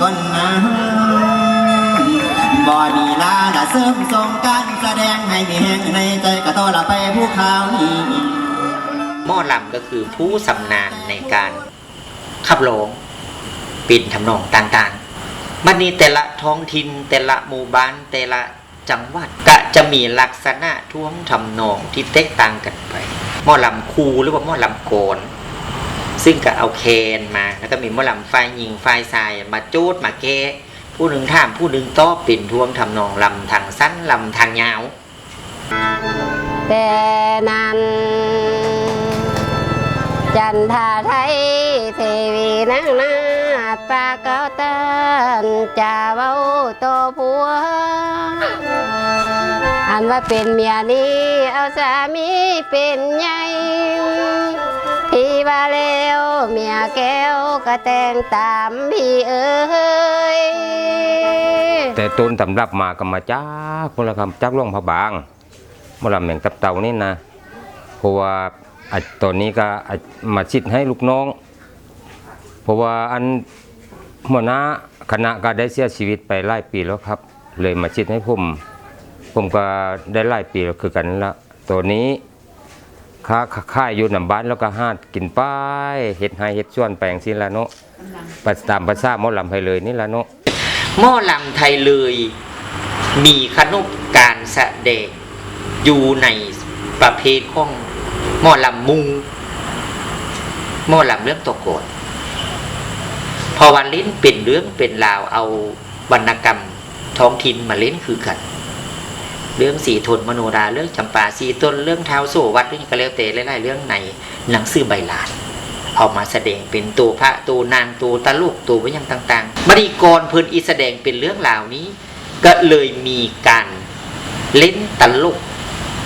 คนนั้นบ่ มีลาละเสริมส่งการแสดงให้มีแห่งในใจกระโตละไปผู้ขานี้หม้อลำก็คือผู้สำนาญในการขับร้องปิ่นทำนองต่างๆ มันนี้แต่ละท้องถิ่นแต่ละหมู่บ้านแต่ละจังหวัดก็จะมีลักษณะท่วงทำนองที่แตกต่างกันไปหม้อลำคูหรือว่าหม้อลำโกน ซึ่งก็เอาเคนมา แล้วก็มีม้อลำไฟยิงไฟทรายมาจูดมาเกะผู้หนึ่งท่ามผู้หนึ่งต้อปิ่นท่วงทำนองลำทางสั้นลำทางยาวแต่นั้นจันทาไทยเทวีนังนาปาเกาตันจะเว้าโตผัว อันว่าเป็นเมียนี้เอาสามีเป็นใหญ่ แล้วเมียแก้วก็แต่งตามพี่เอ้ยแต่ต้นตำรับมาก็มาจากคนละคำจากหลวงพระบางมลำแมงตับเต่านี่นะเพราะว่าอันตอนนี้ก็มาชิดให้ลูกน้อง เพราะว่าอันหัวหน้าคณะก็ได้เสียชีวิตไปหลายปีแล้วครับ เลยมาชิดให้ผม ผมก็ได้หลายปีแล้วคือกันละตัวนี้ ค้าค่ายอยู่นำบ้านแล้วก็หาดกินป้ายเห็ดไฮเห็ดส่วนแปลงสิละเนาะประตามภาษาหมอลำไปเลยนี่ละเนาะหม้อลำไทยเลย มีขนบการแสดงอยู่ในประเภทของหม้อลำมุงหม้อลำเรื่องตกโกดพอวันเล่นเป็นเรื่องเป็นราวเอาวรรณกรรมท้องถิ่นมาเล่นคือกัน เรื่องสีทนมโนราเรื่องจำปาสีต้นเรื่องเท้าโซวัดเรื่องกระเลวเตะหลายๆเรื่องในหนังสือใบลานเอามาแสดงเป็นตัวพระตัวนางตัวตะลุกตัววิญญาณต่าง ๆมณีกรเพิ่นอีแสดงเป็นเรื่องรานี้ ก็เลยมีการเล่นตลก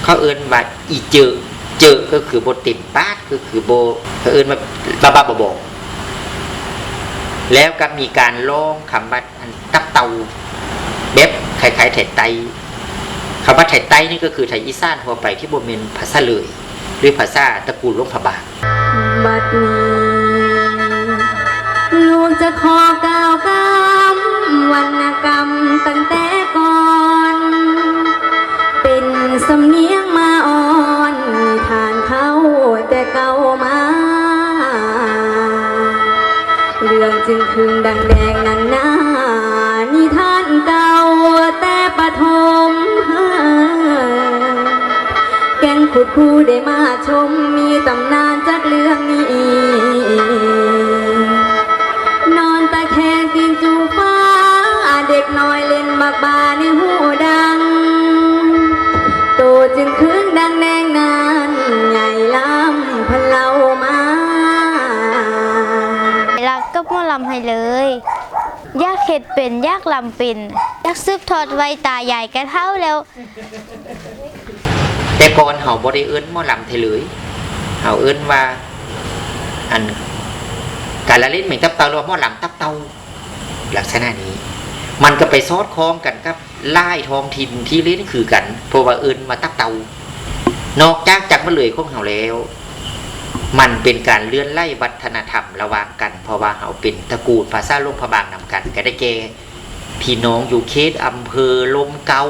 เขาเอิ้นว่าอีเจอเจอก็คือโบติดปาก็คือโบเขาเอิ้นว่าบ้าบาบาบอกแล้วก็มีการร้องคำว่าอันตับเตาเบ็บคล้ายๆไถไต คำว่าไถไตนี่ก็คือไถอีสานทั่วไปที่บ่แม่นภาษาเลย หรือภาษาตระกูลลวงพบางบัดนี้ลูกจะขอกล่าวคำวรรณกรรมตั้งแต่ก่อน เป็นสำเนียงมาอ่อนทานเขาแต่เก่ามา เรื่องจึงคืนดังแดง แกงขุดคูได้มาชม มีตำนานจากเรื่องนี้ นอนตะแคงกินจูฟ้า เด็กน้อยเล่นมักบาในหูดัง โตจึงคืนดังแดงนานใหญ่ล้ำพันเลามารักก็มอลำให้เลยยากเห็ดเป็นยากลำเป็นยากซึบทอดไว้ตาใหญ่กันเท่าแล้ว แต่ก่อนเฮาบ่ได้เอิ้นหม้อลำไทยเลยเฮาเอิ้นว่าอันการละเล่นเหมือนตับเตาหรือว่าหม้อลำตับเตาลักษณะนี้ มันก็ไปซอดคล้องกันกับไล่ทองถิ่นที่เล่นคือกันเพราะว่าเอิ้นมาตับเตานอกจากจากมาเลยของเฮาแล้ว มันเป็นการเลื่อนไล่วัฒนธรรมระหว่างกัน เพราะว่าเฮาเป็นตระกูลภาษาลงพบางนำกันก็ได้แก่พี่น้องอยู่เขตอำเภอลมเกา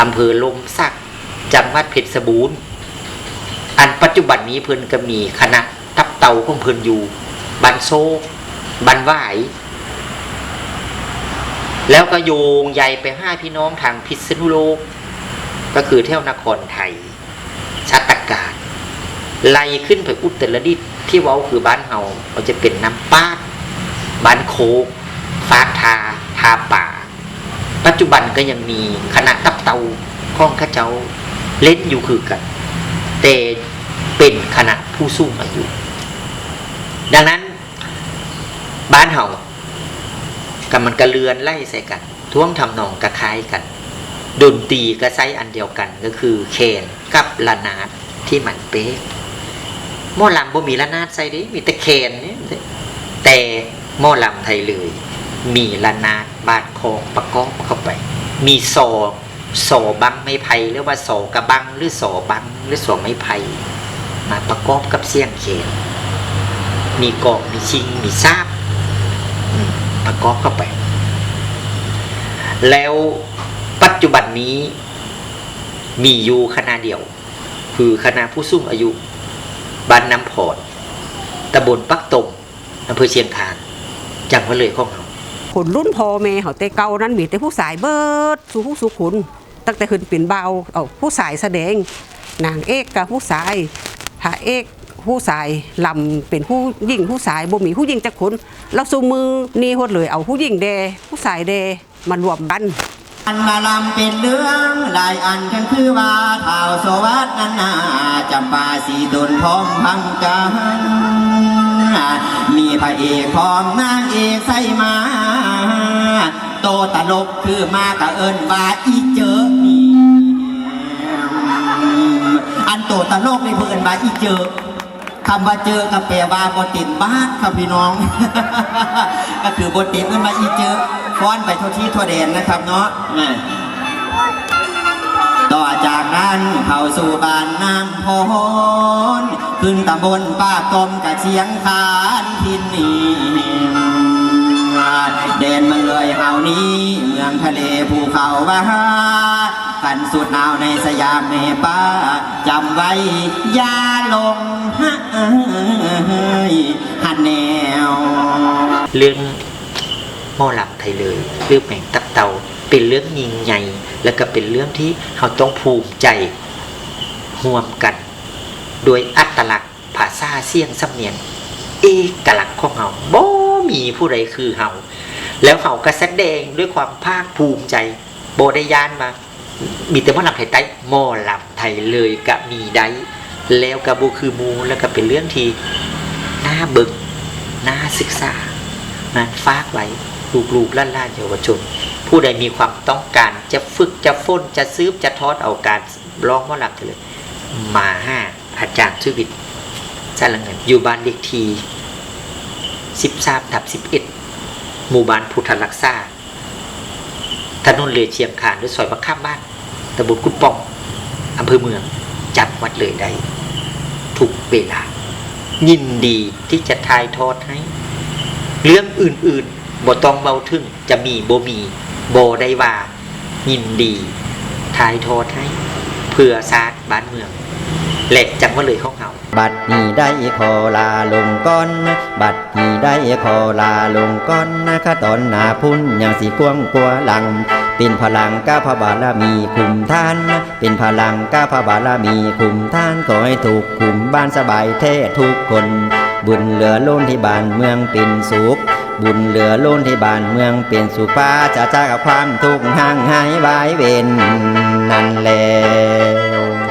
อำเภอลมสัก จังหวัดเพชรบูรณ์อันปัจจุบันนี้เพิ่นก็มีคณะทับเตาของเพิ่นอยู่บันโซบันไหวแล้วก็โยงใยไปห้าพี่น้องทางพิษณุโลก ก็คือเที่ยวนครไทยชัตตการไล่ขึ้นไปอุตรดิตที่เว้าคือบ้านเฮาเราจะเป็นน้ำป้าบ้านโคกฟาทาทาป่า ปัจจุบันก็ยังมีคณะตับเตาข้องข้าเจ้า เล่นอยู่คือกัน แต่เป็นคณะผู้สูงอายุ ดังนั้น บ้านเฮากับมันกระเลือนไล่ใส่กัน ท่วงทำนองกระคล้ายกัน ดนตรีก็ใช้อันเดียวกันก็คือเคนกับละนาดที่มันเป๊ะหม้อลำบ่มีละนาดใส่ดิมีแต่เคนแต่หม้อลำไทยเลย มีละนาดบาดคองประกอบเข้าไป มีโซ โซบังไม้ไผ่หรือว่าโซกระบังหรือโซบังหรือโซไม้ไผ่มาประกอบกับเสียงเคนมีกองมีชิงมีซาบประกอบเข้าไป แล้วปัจจุบันนี้มีอยู่คณะเดียว คือคณะผู้สูงอายุบ้านน้ำพอดตำบลปักตมอำเภอเชียงคานจังหวัดเลยของเราคนรุ่นพ่อแม่เขาแต่เก่านั้นมีแต่ผู้สายเบิด สู่ผู้สุขุน ตั้งแต่ขึ้นเป็นเบาเอาผู้สายแสดงนางเอกกับผู้สายพระเอกผู้สายลำเป็นผู้หญิงผู้สายบ่มีผู้หญิงจักคนเราสูมือนี่หดเลยเอาผู้หญิงเดผู้สายเดมารวมกันอันมาลำเป็นเรื่องหลายอันกันคือว่าเท่าสวัสดนั้นนาจำปาสีดนพร้อมพังกันมีพระเอกพร้อมนางเอกใส่มา โตตลกคือมากะเอิญว่าอีเจอนี่อันโตตลกในเพื่อนว่าอีเจอคำว่าเจอกับแปลว่าบติดบ้านครับพี่น้อง ก็คือบติดขึ้นมาอีเจอฟ้อนไปทั่วที่ทั่วแดนนะครับเนาะต่อจากนั้นเข้าสู่บ้านน้ำพรขึ้นตำบลป้ากลมกับเชียงคานทินนี้ ดนมืองเลยเฮานี้เมืองทะเลภูเขาว่ากันสุดหนาวในสยามในป้าจำไว้อย่าลงหัดแนว เรื่องหม้อหลับไทยเลยเรื่องแมงตับเตาเป็นเรื่องยิงใหญ่แล้วก็เป็นเรื่องที่เราต้องภูมิใจร่วมกัน โดยอัตลักษณ์ภาษาเสียงสำเนียงเอกลักษณ์ของเราบ่มีผู้ใดคือเรา แล้วเขาก็แสดงด้วยความภาคภูมิใจโบได้ยานมา มีแต่ม้อลำไทยใต้หม้อลำไทยเลยก็มีได้แล้วก็บูคือมูแล้วก็เป็นเรื่องที่น่าเบิกน่าศึกษานั้นฝากไว้ลูกๆล้านๆเยาวชน ผู้ใดมีความต้องการจะฝึกจะฟ้นจะซื้อจะทอดเอาการร้องหมอลำเถอะเลย มาห้าอาจารย์ชีวิตสารเงินอยู่บ้านเลขที่สิบสามทับสิบเอ็ด หมู่บ้านพุทธรักษาถนนเลยเชียงคานด้วยซอยบักข้ามบ้านตำบลกุดปองอำเภอเมืองจังหวัดเลยได้ทุกเวลา ยินดีที่จะทายทอดให้ เรื่องอื่นๆบ่ต้องเบาถึงจะมีบ่มีโบได้ว่า ยินดีทายโทษให้ เพื่อซาดบ้านเมืองแหละจังว่าเลยของเขา บัดนี้ได้ขอลาลงก้อน บัดนี้ได้ขอลาลงก้อนนะคะตอนหนาพุ่นยังสีกวงกลัวหลัง เป็นพลังก้าพระบารมีคุมท่าน เป็นพลังก้าพระบารมีคุมท่านขอให้ถูกคุมบ้านสบายเททุกคน บุญเหลือล้นที่บ้านเมืองเป็นสุขบุญเหลือล้นที่บ้านเมืองเป็นสุขฟ้าจะจากความทุกข์ห่างหายไว้เวนนั่นแล้ว